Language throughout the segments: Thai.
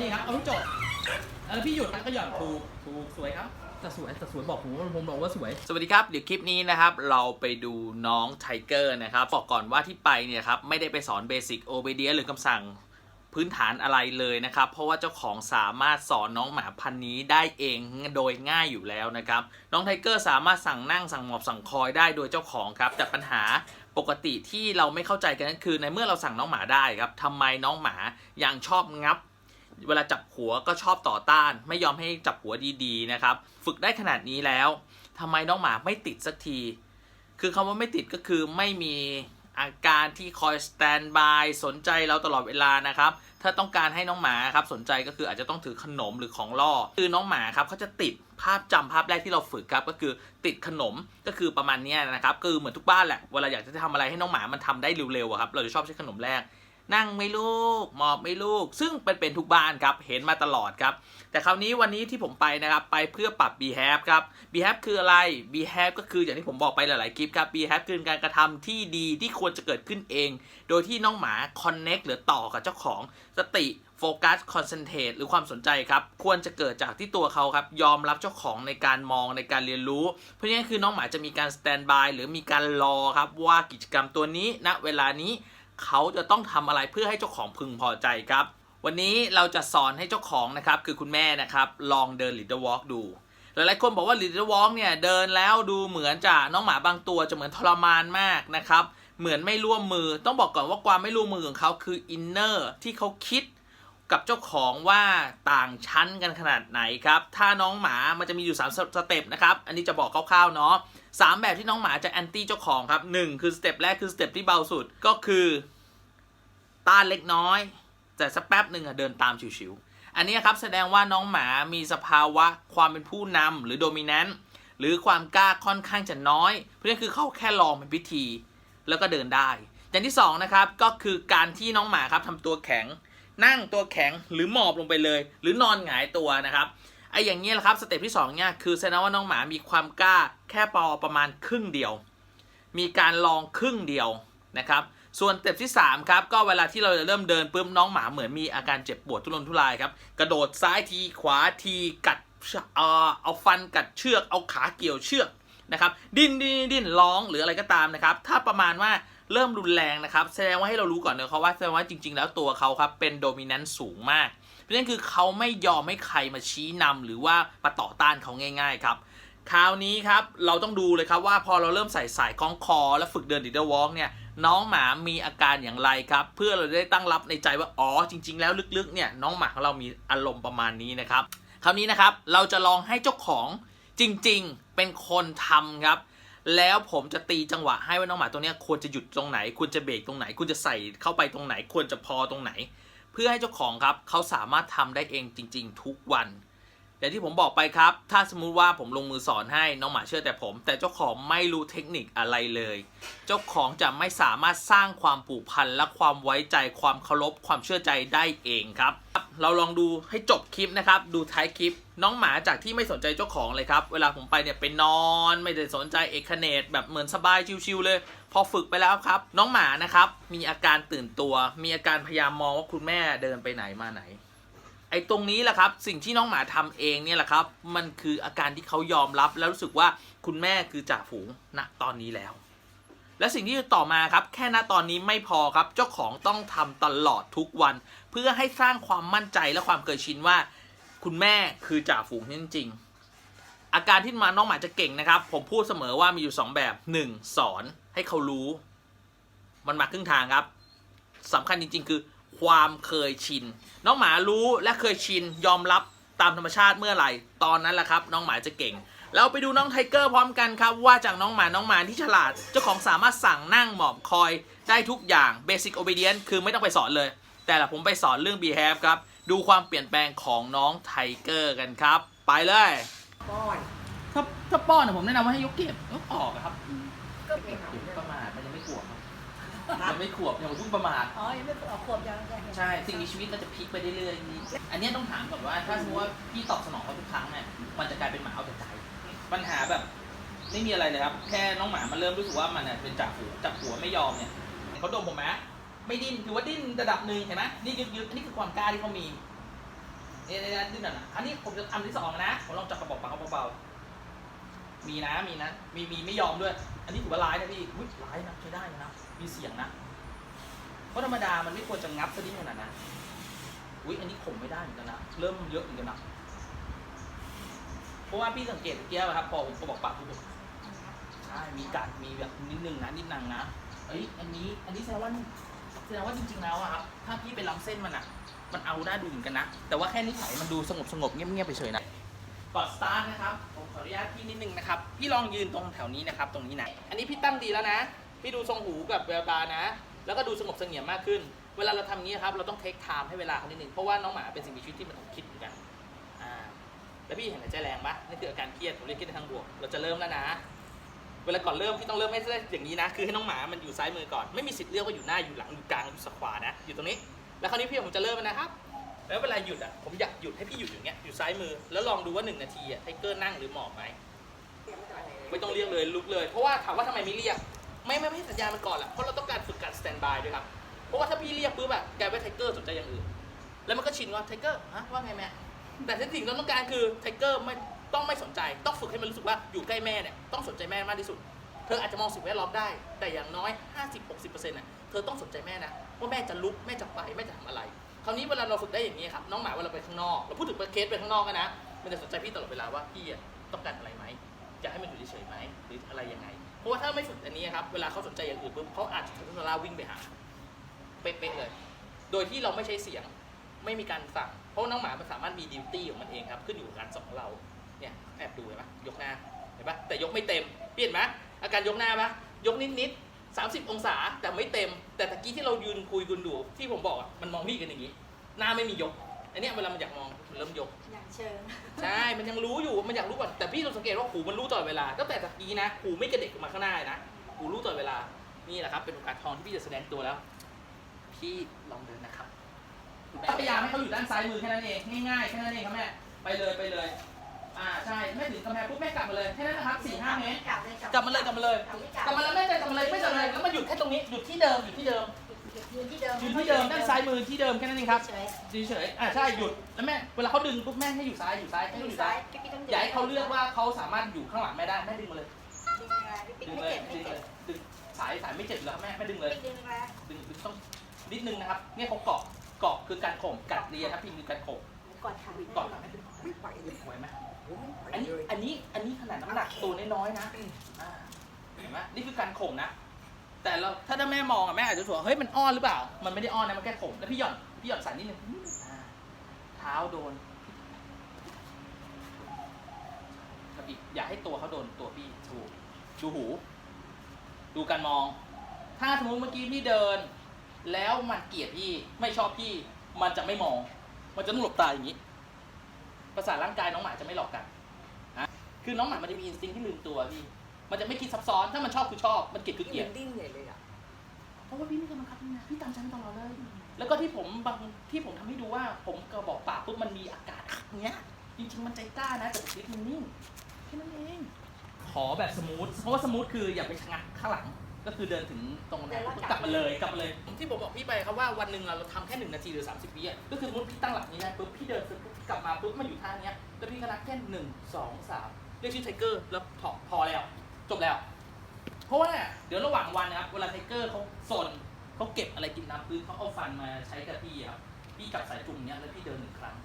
นี่ครับเอาให้จบแล้วพี่หยุดแล้วก็หย่อนถูกถูกสวยครับแต่สวยแต่สวยบอกผมว่าผมบอกว่าสวย สวัสดีครับ เดี๋ยวคลิปนี้นะครับเราไปดูน้องไทเกอร์นะครับบอกก่อนว่าที่ไปเนี่ยครับไม่ได้ไปสอนเบสิกโอเบเดียหรือคำสั่งพื้นฐานอะไรเลยนะครับ เพราะว่าเจ้าของสามารถสอนน้องหมาพันนี้ได้เองโดยง่ายอยู่แล้วนะครับ น้องไทเกอร์สามารถสั่งนั่งสั่งหมอบสั่งคอยได้โดยเจ้าของครับ แต่ปัญหาปกติที่เราไม่เข้าใจกันก็คือ ในเมื่อเราสั่งน้องหมาได้ครับทำไมน้องหมายังชอบงับ เวลาจับหัวก็ชอบต่อต้าน ไม่ยอมให้จับหัวดีๆนะครับ ฝึกได้ขนาดนี้แล้วทำไมน้องหมาไม่ติดสักที คือคำว่าไม่ติดก็คือไม่มีอาการที่คอยสแตนบายสนใจเราตลอดเวลานะครับ ถ้าต้องการให้น้องหมาครับสนใจก็คืออาจจะต้องถือขนมหรือของล่อ คือน้องหมาครับเขาจะติดภาพจำภาพแรกที่เราฝึกครับก็คือติดขนมก็คือประมาณนี้นะครับคือเหมือนทุกบ้านแหละเวลาอยากจะทำอะไรให้น้องหมามันทำได้เร็วๆครับเราจะชอบใช้ขนมแรก นั่งไม่ลูกหมอบไม่ลูก ซึ่งเป็นเป็นทุกบ้านครับ เห็นมาตลอดครับ แต่คราวนี้วันนี้ที่ผมไปนะครับ ไปเพื่อปรับ behave ครับ behave คืออะไร behave ก็คืออย่างที่ผมบอกไปหลาย ๆ คลิปครับ behave คือการกระทำที่ดีที่ควรจะเกิดขึ้นเอง โดยที่น้องหมา connect หรือต่อกับเจ้าของสติโฟกัสคอนเซนเทรตหรือความสนใจครับ ควรจะเกิดจากที่ตัวเขาครับ ยอมรับเจ้าของในการมองในการเรียนรู้ เพราะฉะนั้นคือน้องหมาจะมีการสแตนบายหรือมีการรอครับว่ากิจกรรมตัวนี้ณเวลานี้ เขาจะต้องทำอะไรเพื่อให้เจ้าของพึงพอใจครับ วันนี้เราจะสอนให้เจ้าของนะครับคือคุณแม่นะครับ ลองเดิน Little Walk ดู หลายๆคนบอกว่า Little Walk เนี่ยเดินแล้วดูเหมือนจะน้องหมาบางตัวจะเหมือนทรมานมากนะครับเหมือนไม่ร่วมมือต้องบอกก่อนว่าความไม่ร่วมมือของเขาคืออินเนอร์ที่เขาคิด กับเจ้าของว่าต่างชั้นกันขนาดไหนครับ ถ้าน้องหมามันจะมีอยู่ 3 สเต็ปนะครับ อันนี้จะบอกคร่าวๆเนาะสามแบบที่น้องหมาจะแอนตี้เจ้าของครับหนึ่งคือสเต็ปแรกคือสเต็ปที่เบาสุดก็คือ ต้านเล็กน้อย แต่สักแป๊บหนึ่งอะเดินตามชิวๆอันนี้ครับแสดงว่าน้องหมามีสภาวะความเป็นผู้นำหรือโดมิเนนต์หรือความกล้าค่อนข้างจะน้อยเพราะฉะนั้นคือเขาแค่ลองเป็นพิธี แล้วก็เดินได้อย่างที่สองนะครับก็คือการที่น้องหมาครับทำตัวแข็ง นั่งตัวแข็งหรือหมอบลงไปเลย หรือนอนหงายตัวนะครับไอ้อย่างนี้ยแหละครับสเต็ปที่สองเนี่ยคือแสดงว่าน้องหมามีความกล้าแค่ปอประมาณครึ่งเดียว มีการลองครึ่งเดียวนะครับส่วนสเต็ปที่3ครับก็เวลาที่เราจะเริ่มเดินปุ๊บน้องหมาเหมือนมีอาการเจ็บปวดทุรนทุรายครับกระโดดซ้ายทีขวาทีกัดเอาฟันกัดเชือกเอาขาเกี่ยวเชือกนะครับดิ้นดิ้นดิ้นร้องหรืออะไรก็ตามนะครับถ้าประมาณว่า เริ่มรุนแรงนะครับ แสดงว่าให้เรารู้ก่อนนะครับว่าแสดงว่าจริง ๆ แล้วตัวเขาครับเป็นโดมิเนนต์สูงมากเพราะนั้นคือเขาไม่ยอมให้ใครมาชี้นำหรือว่ามาต่อต้านเขาง่าย ๆ ครับคราวนี้ครับเราต้องดูเลยครับว่าพอเราเริ่มใส่สายคล้องคอ แล้วฝึกเดินดิเดอร์วอล์กเนี่ยน้องหมามีอาการอย่างไรครับ เพื่อเราได้ตั้งรับในใจว่าอ๋อจริง ๆ แล้วลึกๆเนี่ยน้องหมาของเรามีอารมณ์ประมาณนี้นะครับคราวนี้นะครับเราจะลองให้เจ้าของจริง ๆ เป็นคนทำครับ แล้วผมจะตีจังหวะให้ว่าน้องหมาตัวนี้ควรจะหยุดตรงไหน ควรจะเบรกตรงไหน ควรจะใส่เข้าไปตรงไหน ควรจะพอตรงไหน เพื่อให้เจ้าของครับเขาสามารถทำได้เองจริง ๆ ทุกวันอย่างที่ผมบอกไปครับ ถ้าสมมุติว่าผมลงมือสอนให้น้องหมาเชื่อแต่ผม แต่เจ้าของไม่รู้เทคนิคอะไรเลย เจ้าของจะไม่สามารถสร้างความผูกพันและความไว้ใจความเคารพความเชื่อใจได้เองครับ เราลองดูให้จบคลิปนะครับ ดูท้ายคลิป น้องหมาจากที่ไม่สนใจเจ้าของเลยครับ เวลาผมไปเนี่ยไปนอนไม่ได้สนใจเอกเนตแบบเหมือนสบายชิวๆเลย พอฝึกไปแล้วครับ น้องหมานะครับ มีอาการตื่นตัว มีอาการพยายามมองว่าคุณแม่เดินไปไหนมาไหน ไอ้ตรงนี้แหละครับ สิ่งที่น้องหมาทำเองเนี่ยแหละครับ มันคืออาการที่เขายอมรับแล้วรู้สึกว่าคุณแม่คือจ่าฝูงณตอนนี้แล้ว และสิ่งที่ต่อมาครับ แค่ณตอนนี้ไม่พอครับ เจ้าของต้องทำตลอดทุกวัน เพื่อให้สร้างความมั่นใจและความเคยชินว่า คุณแม่คือจ่าฝูงจริงๆ อาการที่มาน้องหมาจะเก่งนะครับ ผมพูดเสมอว่ามีอยู่สองแบบหนึ่งสอนให้เขารู้ มันมาครึ่งทางครับสำคัญจริง ๆ คือ ความเคยชิน น้องหมารู้และเคยชินยอมรับตามธรรมชาติเมื่อไหร่ ตอนนั้นแหละครับ น้องหมาจะเก่ง เราไปดูน้องไทเกอร์พร้อมกันครับ ว่าจากน้องหมาน้องหมาที่ฉลาด เจ้าของสามารถสั่งนั่งหมอบคอยได้ทุกอย่าง Basic Obedience คือไม่ต้องไปสอนเลย แต่ละผมไปสอนเรื่อง Behave ครับ ดูความเปลี่ยนแปลงของน้องไทเกอร์กันครับ ไปเลยป้อนถ้าถ้าป้อนเนี่ยผมแนะนำว่าให้ยกเก็บยกออกอะครับก็เป็นอย่าประมาทมันยังไม่ขวบครับยังไม่ขวบยังเพิ่งประมาท อ๋อยังไม่เอาขวบยังยังใช่สิ่งมีชีวิตเราจะพลิกไปเรื่อยๆนี่อันเนี้ยต้องถามก่อนว่าถ้าสมมติว่าพี่ตอบสนองเขาทุกครั้งเนี่ยมันจะกลายเป็นหมาเอาแต่ใจ ปัญหาแบบไม่มีอะไรเลยครับ แค่น้องหมามันเริ่มรู้สึกว่ามันเนี่ยเป็นจับหัวจับหัวไม่ยอมเนี่ยเขาดมผมไหมไม่ดิ้นคือว่าดิ้นระดับหนึ่งเห็นไหมนี่ยึกๆอันนี้คือความกล้าที่เขามีนี่นี่นี่นี่นะอันนี้ผมจะทำที่สองนะผมลองจับกระบอกปากเขาเบาๆมีนะมีนะมีมีไม่ยอมด้วย อันนี้ถือว่าร้ายนะพี่อุ้ยร้ายนะใช้ได้นะมีเสียงนะเพราะธรรมดามันไม่ควรจะงับซะนี่ขนาดนั้นอุ้ยอันนี้ข่มไม่ได้เหมือนกันนะเริ่มเยอะเหมือนกันนะ เพราะว่าพี่สังเกตเมื่อกี้อะครับพอผมกระบอกปากปุ๊บผมใช่มีกัดมีแบบนิดนึงนะนิดนังนะเอ้ยอันนี้อันนี้แสดงว่าแสดงว่าจริงๆแล้วอะครับถ้าพี่ไปล้ำเส้นมันอะมันเอาได้ดูเหมือนกันนะ แต่ว่าแค่นิสัยมันดูสงบสงบเงียบๆไปเฉยนะก่อนสตาร์ทนะครับผมขออนุญาตพี่นิดนึงนะครับพี่ลองยืนตรงแถวนี้นะครับ ตรงนี้นะอันนี้พี่ตั้งดีแล้วนะ พี่ดูทรงหูกับแววตานะ แล้วก็ดูสงบเสงี่ยมมากขึ้น เวลาเราทำงี้ครับเราต้องเทคไทม์ให้เวลาเขานิดนึงเพราะว่าน้องหมาเป็นสิ่งมีชีวิตที่มันต้องคิดเหมือนกัน แล้วพี่เห็นหายใจแรงปะนี่คืออาการเครียดผมเรียกเครียดในทางบวก เราจะเริ่มแล้วนะ เวลาก่อนเริ่มพี่ต้องเริ่มให้ได้อย่างนี้นะ คือให้น้องหมามันอยู่ซ้ายมือก่อน ไม่มีสิทธิ์เลือกว่าอยู่หน้า อยู่หลัง อยู่กลาง อยู่สขวานะ อยู่ตรงนี้ แล้วคราวนี้พี่ผมจะเริ่มแล้วนะครับ แล้วเวลาหยุดอะ ผมอยากหยุดให้พี่หยุดอย่างเงี้ย อยู่ซ้ายมือ แล้วลองดูว่าหนึ่งนาทีอะไทเกอร์นั่งหรือหมอบไหมไม่ต้องเรียกเลยลุกเลย เพราะว่าถามว่าทำไมไม่เรียก ไม่ไม่ไม่ให้สัญญาณมันก่อนแหละเพราะเราต้องการฝึกการสแตนบายด้วยครับ เพราะว่าถ้าพี่เรียกปุ๊บอะกลายเป็นไทเกอร์สนใจอย่างอื่น แล้วมันก็ชินว่าไทเกอร์ฮะว่าไงแม่ แต่ที่สิ่งที่เราต้องการคือไทเกอร์ไม่ต้องไม่สนใจ ต้องฝึกให้มันรู้สึกว่าอยู่ใกล้แม่เนี่ยต้องสนใจแม่มากที่สุด เธออาจจะมองสิ่งแวดล้อมได้ แต่อย่างน้อย 50-60%น่ะเธอต้องสนใจแม่นะว่าแม่จะลุกแม่จะไปแม่จะทำอะไร คราวนี้เวลาเราฝึกได้อย่างนี้ครับน้องหมาเวลาไปข้างนอกเราพูดถึงเคสไปข้างนอกกันนะมันจะสนใจพี่ตลอดเวลาว่าพี่ต้องการอะไรไหมอยากให้มันอยู่เฉยๆไหมหรืออะไรยังไง เพราะว่าถ้าไม่ฝึกอันนี้ครับเวลาเขาสนใจอย่างอื่นปุ๊บเขาอาจจะทะลาวิ่งไปหาเป๊ะๆเลย โดยที่เราไม่ใช้เสียง ไม่มีการสั่ง เพราะว่าน้องหมามันสามารถมีดิวตี้ของมันเองครับขึ้นอยู่กับการสอนของเราเนี่ยแอบดูเห็นปะยกหน้าเห็นปะแต่ยกไม่เต็มเปลี่ยนไหมอาการยกหน้าปะยกนิดนิดสามสิบองศาแต่ไม่เต็ม แต่ตะกี้ที่เรายืนคุยกันดูที่ผมบอกอะมันมองพี่กันอย่างนี้ หน้าไม่มียกอันเนี้ยเวลามันอยากมองมันเริ่มยกอย่างเชิงใช่มันยังรู้อยู่มันอยากรู้ก่อนแต่พี่ต้องสังเกตว่าหูมันรู้ตลอดเวลาตั้งแต่ตะกี้นะหูไม่กระเด็กออกมาข้างหน้าเลยนะหูรู้ตลอดเวลานี่แหละครับเป็นโอกาสทองที่พี่จะแสดงตัวแล้วพี่ลองเดินนะครับ พยายามให้เขาอยู่ด้านซ้ายมือแค่นั้นเองง่ายๆแค่นั้นเองครับแม่ไปเลยไปเลยอ่าใช่แม่ถึงกำแพงปุ๊บแม่กลับมาเลยแค่นั้นนะครับสี่ห้าเมตรกลับเลยกลับมาเลยกลับมาเลยกลับมาแล้วแม่ใจกลับมาเลยไม่จะเลยแล้วมาหยุดแค่ตรงนี้หยุดที่เดิมหยุดที่เดิมยืนที่เดิมหยุดที่เดิมด้านซ้ายมือที่เดิมแค่นั้นเองครับเฉยเฉยๆอ่าใช่หยุดแล้วแม่เวลาเขาดึงปุ๊บแม่ให้อยู่ซ้ายอยู่ซ้ายให้อยู่ซ้ายอย่าให้เขาเลือกว่าเขาสามารถอยู่ข้างหลังแม่ได้แม่ดึงมาเลยดึงเลยดึงเลยดึงสายสายไม่เจ็บแล้วครับแม่แม่ดึงเลยดึงแรงดึงดึงต้องนิดนึงนะครับเนี่ยเขาเกาะ เกาะคือการข่มกัดเลียครับพี่คือการข่มกอดขาเกาะแม่ดึงไม่ไหวเลยไหวไหมผมไม่ไหวอันนี้เลยอันนี้อันนี้ขนาดน้ำหนักตัวน้อยๆนะอ่าเห็นไหมนี่คือการข่มนะ แต่เราถ้าถ้าแม่มองอะแม่อาจจะรู้สึกว่าเฮ้ยมันอ้อนหรือเปล่า มันไม่ได้อ้อนนะมันแค่ข่มแล้วพี่หย่อนพี่หย่อนสายนิดนึงอ่าเท้าโดนครับอีกอย่าให้ตัวเขาโดนตัวพี่ถูกดูหู ดูการมอง ถ้าสมมติเมื่อกี้พี่เดิน แล้วมันเกลียดพี่ไม่ชอบพี่มันจะไม่มอง มันจะต้องหลบตาอย่างนี้ประสาทร่างกายน้องหมาจะไม่หลอกกันนะคือน้องหมามันจะมีอินสติ้งที่ลืมตัวพี่มันจะไม่คิดซับซ้อนถ้ามันชอบคือชอบ มันเกลียดคือเกลียดมันดิ้นใหญ่เลยอะเพราะว่าพี่ไม่เคยบังคับพี่นะพี่ตามฉันตลอดเลย แล้วก็ที่ผมบางที่ผมทำให้ดูว่า ผมกระบอกปากปุ๊บมันมีอากาศอย่างเงี้ยจริงๆมันใจกล้านะแต่ชีวิตมันนิ่งแค่นั้นเองขอแบบสมูทเพราะว่าสมูทคืออย่าไปชะงักข้างหลัง ก็คือเดินถึงตรงนั้นกลับมาเลยกลับมาเลย ที่ผมบอกพี่ไปครับว่าวันหนึ่งเราทำแค่หนึ่งนาทีหรือสามสิบวิอะก็คือสมมติพี่ตั้งหลักนี้นะปุ๊บพี่เดินปุ๊บกลับมาปุ๊บมาอยู่ท่าเนี้ยแล้วพี่ก็นับแค่หนึ่งสองสามเรียกชื่อไทเกอร์แล้วพอพอแล้ว จบแล้ว เพราะว่าเดี๋ยวระหว่างวันนะครับเวลาไทเกอร์เขาสนเขาเก็บอะไรกินน้ำพื้นเขาเอาฟันมาใช้กับพี่ครับพี่จับสายจุ่มเนี้ยแล้วพี่เดินหนึ่งครั้ง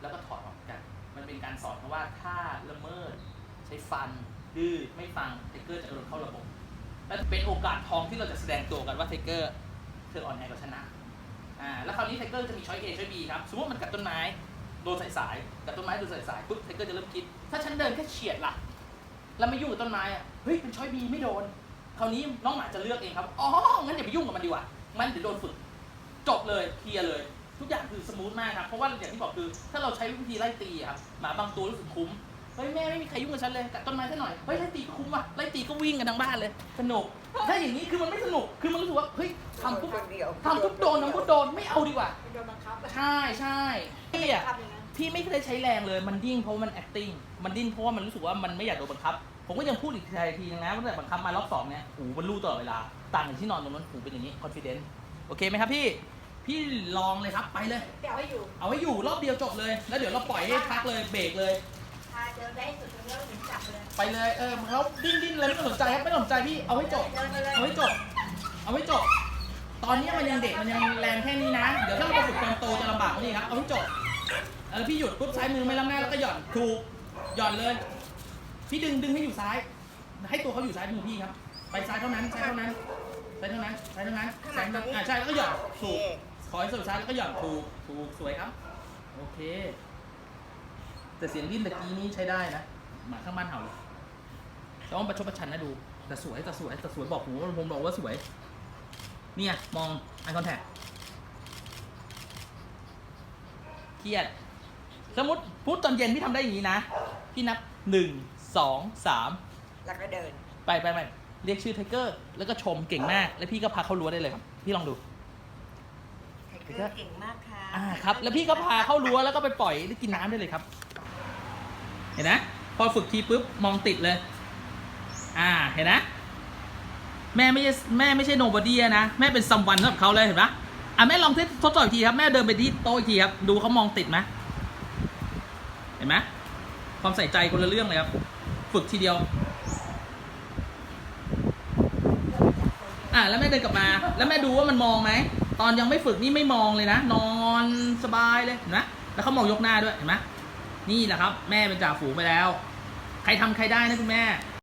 แล้วก็ถอดออกกัน มันเป็นการสอนเขาว่าถ้าละเมิดใช้ฟันดื้อไม่ฟังไทเกอร์จะโดนเข้าระบบ และเป็นโอกาสทองที่เราจะแสดงตัวกันว่าไทเกอร์เธออ่อนแอกว่าชนะอ่าแล้วคราวนี้ไทเกอร์จะมีช้อย A ช้อย B ครับสมมติมันกัดต้นไม้โดนสายสายกัดต้นไม้โดนสายสายปุ๊บไทเกอร์จะเริ่มคิด ถ้าฉันเดินแค่เฉียดล่ะ แล้วไม่ยุ่งกับต้นไม้อะเฮ้ยเป็นช้อย B ไม่โดน คราวนี้น้องหมาจะเลือกเองครับอ๋องั้นอย่าไปยุ่งกับมันดีกว่ามันเดี๋ยวโดนฝึกจบเลยเคลียร์เลยทุกอย่างคือสมูทมากครับ เพราะว่าอย่างที่บอกคือ ถ้าเราใช้วิธีไล่ตีครับหมาบางตัวรู้สึกคุ้ม เฮ้ยแม่ไม่มีใครยุ่งกับฉันเลยกัดต้นไม้ซะหน่อยเฮ้ยไล่ตีก็คุ้มว่ะไล่ตีก็วิ่งกันทั้งบ้านเลย สนุก ถ้าอย่างนี้คือมันไม่สนุกคือมันรู้สึกว่าเฮ้ยทำปุ๊บครั้งเดียว ทำปุ๊บโดนทำปุ๊บโดนไม่เอาดีกว่า โดนบังคับใช่ใช่พี่อะ ทำอย่างนั้นพี่ไม่เคยใช้แรงเลย มันดิ้นเพราะว่ามัน acting มันดิ้นเพราะว่ามันรู้สึกว่ามันไม่อยากโดนบังคับ ผมก็ยังพูดอีกทีนึงนะว่าแต่บังคับมารอบสองเนี่ยหูมันรู้ตลอดเวลา ต่างจากที่นอนตรงนั้นหูเป็นอย่างนี้ confident โอเคไหมครับพี่ พี่ลองเลยครับ ไปเลย เดี๋ยวให้อยู่ เอาให้อยู่รอบเดียวจบเลย แล้วเดี๋ยวเราปล่อยให้พักเลย เบรกเลยพา เดินไปให้สุดตรงนี้แล้วถึงจับเลยไปเลยเออเขาดิ้นดิ้นอะไรไม่ต้องสนใจครับไม่ต้องสนใจพี่เอาให้จบ เดินไปเลยเอาให้จบ เอาให้จบ ตอนนี้มันยังเด็กมันยังแรงแค่นี้นะ เดี๋ยวถ้าเราไปฝึกตอนโตจะลำบากกว่านี้ครับ เอาให้จบ เออพี่หยุดปุ๊บซ้ายมือไม่ล้ำหน้าแล้วก็หย่อนถูกหย่อนเลย พี่ดึงดึงให้อยู่ซ้าย ให้ตัวเขาอยู่ซ้ายมือพี่ครับ ไปซ้ายเท่านั้นซ้ายเท่านั้นซ้ายเท่านั้นซ้ายเท่านั้นซ้ายเท่านั้นอ่าใช่แล้วก็หย่อนถูกขอให้สุดซ้ายแล้วก็หย่อนถูกถูกสวยครับ โอเค แต่เสียงดิ้นตะกี้นี้ใช้ได้นะหมาข้างบ้านเห่าเลยแต่ว่าประชดประชันนะดู แต่สวยแต่สวยแต่สวยบอกผมว่าผมบอกว่าสวย เนี่ยมอง eye contact เครียด สมมติพูดตอนเย็นพี่ทำได้อย่างนี้นะ พี่นับหนึ่งสองสามแล้วก็เดิน ไปไปไปเรียกชื่อไทเกอร์ แล้วก็ชมเก่งมาก แล้วพี่ก็พาเข้ารั้วได้เลยครับ พี่ลองดู ไทเกอร์เก่งมากค่ะอ่าครับ แล้วพี่ก็พาเข้ารั้วแล้วก็ไปปล่อยได้กินน้ำได้เลยครับ เห็นนะพอฝึกทีปุ๊บมองติดเลย อ่าเห็นนะแม่ไม่ใช่แม่ไม่ใช่โนบอดี้นะ แม่เป็นซัมวันสำหรับเขาเลยเห็นปะอะแม่ลองทดทดสอบอีกทีครับ แม่เดินไปที่โต๊ะอีกทีครับ ดูเขามองติดไหมเห็นไหมความใส่ใจคนละเรื่องเลยครับ ฝึกทีเดียว อะแล้วแม่เดินกลับมา แล้วแม่ดูว่ามันมองไหม ตอนยังไม่ฝึกนี่ไม่มองเลยนะ นอนสบายเลยเห็นไหมแล้วเขามองยกหน้าด้วยเห็นไหม นี่แหละครับ แม่เป็นจ่าฝูงไปแล้ว ใครทำใครได้นะคุณแม่